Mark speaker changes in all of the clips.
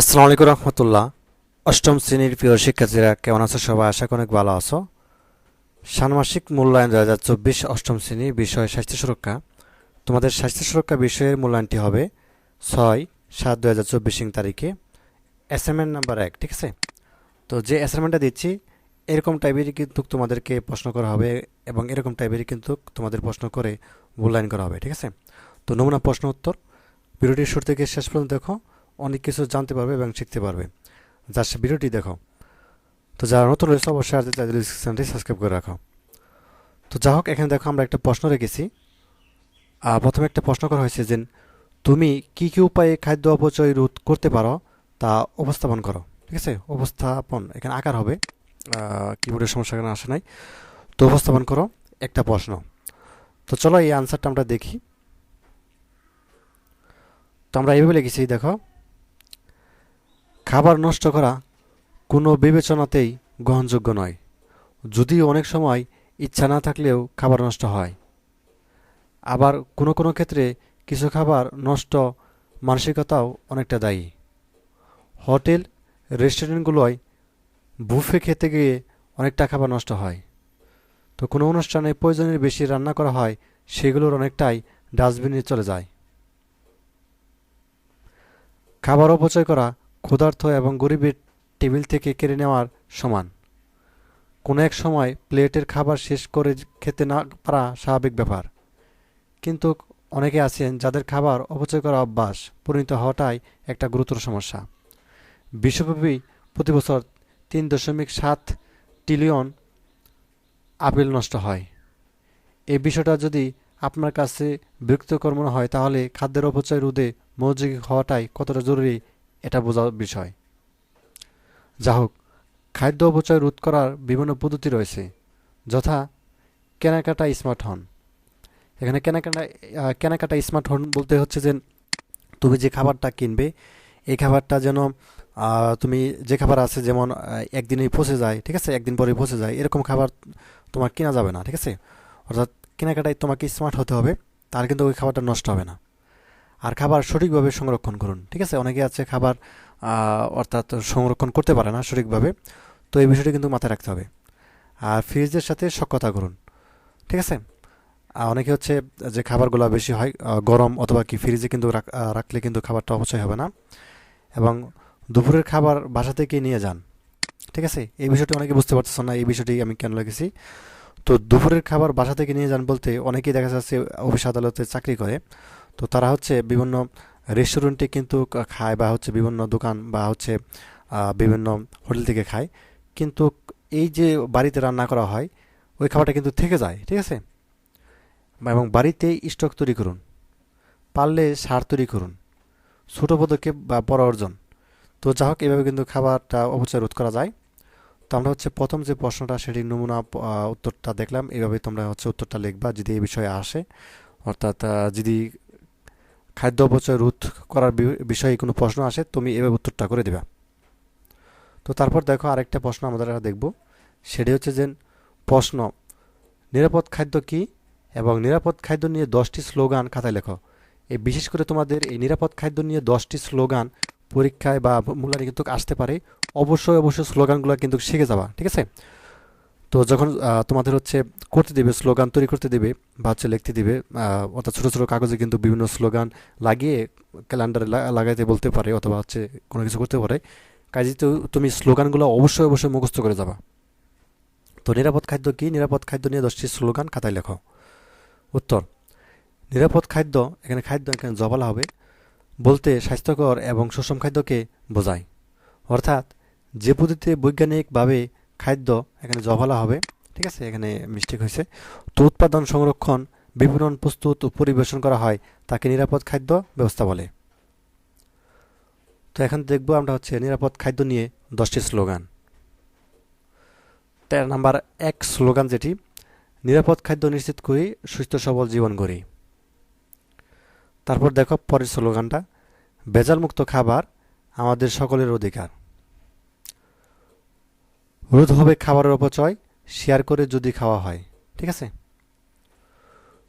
Speaker 1: আসসালামু আলাইকুম রহমতুল্লাহ। অষ্টম শ্রেণির প্রিয় শিক্ষার্থীরা, কেমন আছো সবাই? আশা করি অনেক ভালো আছো। ষান্মাসিক মূল্যায়ন দু হাজার চব্বিশ অষ্টম শ্রেণি বিষয় স্বাস্থ্য সুরক্ষা। তোমাদের স্বাস্থ্য সুরক্ষা বিষয়ের মূল্যায়নটি হবে ছয় সাত দু হাজার চব্বিশ তারিখে। অ্যাসাইনমেন্ট নাম্বার এক, ঠিক আছে? তো যে অ্যাসাইনমেন্টটা দিচ্ছি, এরকম টাইপেরই কিন্তু তোমাদেরকে প্রশ্ন করা হবে এবং এরকম টাইপেরই কিন্তু তোমাদের প্রশ্ন করে মূল্যায়ন করা হবে, ঠিক আছে? তো নমুনা প্রশ্ন উত্তর। ভিডিওটির শুরু থেকে শেষ পর্যন্ত দেখো। অনেক কিছু জানতে পারবে এবং শিখতে পারবে। যার সে ভিডিওটি দেখো। তো যারা নতুন রয়েছে, অবশ্যই আর চ্যানেলটি সাবস্ক্রাইব করে রাখো। তো যা হোক, এখানে দেখো আমরা একটা প্রশ্ন রেখেছি। আর প্রথমে একটা প্রশ্ন করা হয়েছে যে, তুমি কি কি উপায়ে খাদ্য অপচয় রোধ করতে পারো তা উপস্থাপন করো। ঠিক আছে? উপস্থাপন, এখানে আকার হবে। কিবোর্ডের সমস্যা এখানে আসে নাই। তো উপস্থাপন করো, একটা প্রশ্ন। তো চলো এই আনসারটা আমরা দেখি। তো আমরা এইভাবে লিখেছি, দেখো। খাবার নষ্ট করা কোনো বিবেচনাতেই গ্রহণযোগ্য নয়, যদিও অনেক সময় ইচ্ছা না থাকলেও খাবার নষ্ট হয়। আবার কোনো কোনো ক্ষেত্রে কিছু খাবার নষ্ট মানসিকতাও অনেকটা দায়ী। হোটেল, রেস্টুরেন্টগুলোয় বুফে খেতে গিয়ে অনেকটা খাবার নষ্ট হয়। তো কোনো অনুষ্ঠানে প্রয়োজনের বেশি রান্না করা হয়, সেগুলোর অনেকটাই ডাস্টবিনে চলে যায়। খাবার অপচয় করা ক্ষুধার্ত এবং গরিবের টেবিল থেকে কেড়ে নেওয়ার সমান। কোনো এক সময় প্লেটের খাবার শেষ করে খেতে না পারা স্বাভাবিক ব্যাপার। কিন্তু অনেকে আছেন যাদের খাবার অপচয় করা অভ্যাস পরিণত হওয়াটাই একটা গুরুতর সমস্যা। বিশ্বব্যাপী প্রতি বছর তিন দশমিক সাত ট্রিলিয়ন আপেল নষ্ট হয়। এই বিষয়টা যদি আপনার কাছে বিরক্তিকর মনে হয়, তাহলে খাদ্যের অপচয় রোধে মনোযোগী হওয়াটাই কতটা জরুরি এটা বোঝার বিষয়। যা হোক খাদ্য অপচয় রোধ করার বিভিন্ন পদ্ধতি রয়েছে, যথা কেনাকাটা স্মার্ট হন এখানে কেনাকাটা কেনাকাটা স্মার্ট হন বলতে হচ্ছে যে তুমি যে খাবারটা কিনবে, এই খাবারটা যেন তুমি যে খাবার আছে যেমন একদিনেই পচে যায়, ঠিক আছে? একদিন পরে পচে যায়, এরকম খাবার তোমার কেনা যাবে না, ঠিক আছে? অর্থাৎ কেনাকাটায় তোমাকে স্মার্ট হতে হবে তাহলে কিন্তু ওই খাবারটা নষ্ট হবে না। আর খাবার সঠিকভাবে সংরক্ষণ করুন, ঠিক আছে? অনেকে আছে খাবার অর্থাৎ সংরক্ষণ করতে পারে না সঠিকভাবে, তো এই বিষয়টি কিন্তু মাথায় রাখতে হবে। আর ফ্রিজের সাথে সক্ষতা করুন, ঠিক আছে? অনেকে হচ্ছে যে খাবারগুলো বেশি হয় গরম অথবা কি ফ্রিজে কিন্তু রাখ- রাখলে কিন্তু খাবারটা অপচয় হবে না। এবং দুপুরের খাবার বাসা থেকে নিয়ে যান, ঠিক আছে? এই বিষয়টি অনেকে বুঝতে পারতেছ না, এই বিষয়টি আমি কেন লেগেছি তো দুপুরের খাবার বাসা থেকে নিয়ে যান বলতে অনেকেই দেখা যাচ্ছে অফিস আদালতে চাকরি করে তো তারা হচ্ছে বিভিন্ন রেস্টুরেন্টে কিন্তু খায় বা হচ্ছে বিভিন্ন দোকান বা হচ্ছে বিভিন্ন হোটেল থেকে খায়। কিন্তু এই যে বাড়িতে রান্না করা হয়, ওই খাবারটা কিন্তু থেকে যায়, ঠিক আছে? এবং বাড়িতেই স্টক তৈরি করুন। পারলে সার তৈরি করুন। ছোটো পদক্ষেপ বা বড় অর্জন। তো যা হোক, এভাবে কিন্তু খাবারটা অপচয় রোধ করা যায়। তো আমরা হচ্ছে প্রথম যে প্রশ্নটা সেটির নমুনা উত্তরটা দেখলাম। এইভাবে তোমরা হচ্ছে উত্তরটা লিখবা যদি এই বিষয়ে আসে। অর্থাৎ যদি খাদ্য অপচয় রোধ করার বিষয়ে কোনো প্রশ্ন আসে, তুমি এভাবে উত্তরটা করে দেবা। তো তারপর দেখো আরেকটা প্রশ্ন আমাদের দেখব। সেটি হচ্ছে যে, প্রশ্ন, নিরাপদ খাদ্য কি এবং নিরাপদ খাদ্য নিয়ে দশটি স্লোগান খাতায় লেখো। এই বিশেষ করে তোমাদের এই নিরাপদ খাদ্য নিয়ে দশটি স্লোগান পরীক্ষায় বা মূল্যায়নে কিন্তু আসতে পারে। অবশ্যই অবশ্যই স্লোগানগুলো কিন্তু শিখে যাবা, ঠিক আছে? তো যখন তোমাদের হচ্ছে করতে দেবে, স্লোগান তৈরি করতে দেবে বা হচ্ছে লিখতে দিবে অর্থাৎ ছোটো ছোটো কাগজে কিন্তু বিভিন্ন স্লোগান লাগিয়ে ক্যালেন্ডারে লাগাইতে বলতে পারে অথবা হচ্ছে কোনো কিছু করতে পারে। কাজে তো তুমি স্লোগানগুলো অবশ্যই অবশ্যই মুখস্থ করে যাবা। তো নিরাপদ খাদ্য কী? নিরাপদ খাদ্য নিয়ে দশটি স্লোগান খাতায় লেখো। উত্তর, নিরাপদ খাদ্য, এখানে খাদ্য, এখানে জবালা হবে, বলতে স্বাস্থ্যকর এবং সুষম খাদ্যকে বোঝায়। অর্থাৎ যে পদ্ধতিতে বৈজ্ঞানিকভাবে খাদ্য এখানে জবালা হবে, ঠিক আছে? এখানে মিস্টেক হয়েছে। তো উৎপাদন সংরক্ষণ, বিপণন প্রস্তুত ও পরিবেশন করা হয়, তাকে নিরাপদ খাদ্য ব্যবস্থা বলে। তো এখন দেখব আমরা হচ্ছে নিরাপদ খাদ্য নিয়ে দশটি স্লোগান। তেরো নাম্বার এক স্লোগান যেটি, নিরাপদ খাদ্য নিশ্চিত করি, সুস্থ সবল জীবন করি তারপর দেখো পরের স্লোগানটা, ভেজালমুক্ত খাবার আমাদের সকলের অধিকার। রোধ হবে খাবারের অপচয় শেয়ার করে যদি খাওয়া হয়, ঠিক আছে?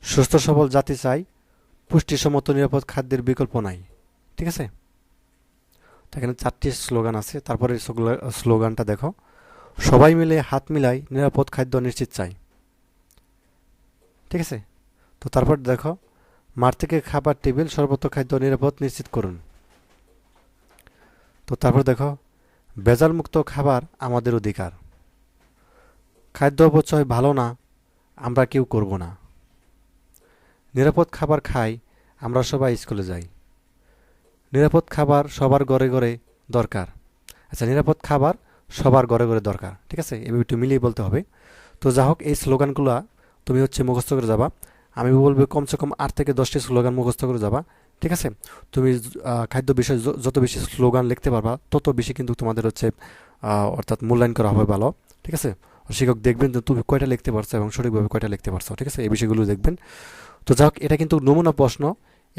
Speaker 1: সুস্থ সবল জাতি চাই, পুষ্টিসম্মত নিরাপদ খাদ্যের বিকল্প নাই, ঠিক আছে? এখানে চারটি স্লোগান আছে, তারপরে স্লোগানটা দেখো। সবাই মিলে হাত মিলাই নিরাপদ খাদ্য নিশ্চিত চাই, ঠিক আছে? তো তারপর দেখো, মাঠ থেকে খাবার টেবিল সর্বত্র খাদ্য নিরাপদ নিশ্চিত করুন। তো তারপর দেখো ভেজালমুক্ত খাবার আমাদের অধিকার। খাদ্য অপচয় ভালো না, আমরা কেউ করব না। নিরাপদ খাবার খাই, আমরা সবাই স্কুলে যাই। নিরাপদ খাবার সবার ঘরে ঘরে দরকার। আচ্ছা নিরাপদ খাবার সবার ঘরে ঘরে দরকার, ঠিক আছে? এভাবে একটু মিলিয়ে বলতে হবে। তো যা হোক, এই স্লোগানগুলো তুমি হচ্ছে মুখস্থ করে যাবা। আমি বলব কমসে কম আট থেকে দশটি স্লোগান মুখস্থ করে যাবা। ঠিক আছে? তুমি খাদ্য বিষয়ে যত বেশি স্লোগান লিখতে পারবা, তত বেশি কিন্তু তোমাদের হচ্ছে অর্থাৎ মূল্যায়ন করা হবে ভালো। ঠিক আছে? শিক্ষক দেখবেন যে তুমি কয়টা লিখতে পারছ এবং সঠিকভাবে কয়টা লিখতে পারছ। ঠিক আছে? এই বিষয়গুলো দেখবেন। তো যাক, এটা কিন্তু নমুনা প্রশ্ন।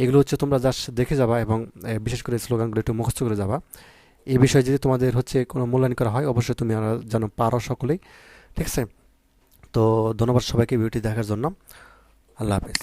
Speaker 1: এগুলো হচ্ছে তোমরা জাস্ট দেখে যাবা এবং বিশেষ করে স্লোগানগুলো একটু মুখস্থ করে যাবা। এই বিষয়ে যদি তোমাদের হচ্ছে কোনো মূল্যায়ন করা হয়, অবশ্যই তুমি যেন পারো সকলেই। ঠিক আছে? তো ধন্যবাদ সবাইকে ভিডিওটি দেখার জন্য। আল্লাহ হাফেজ।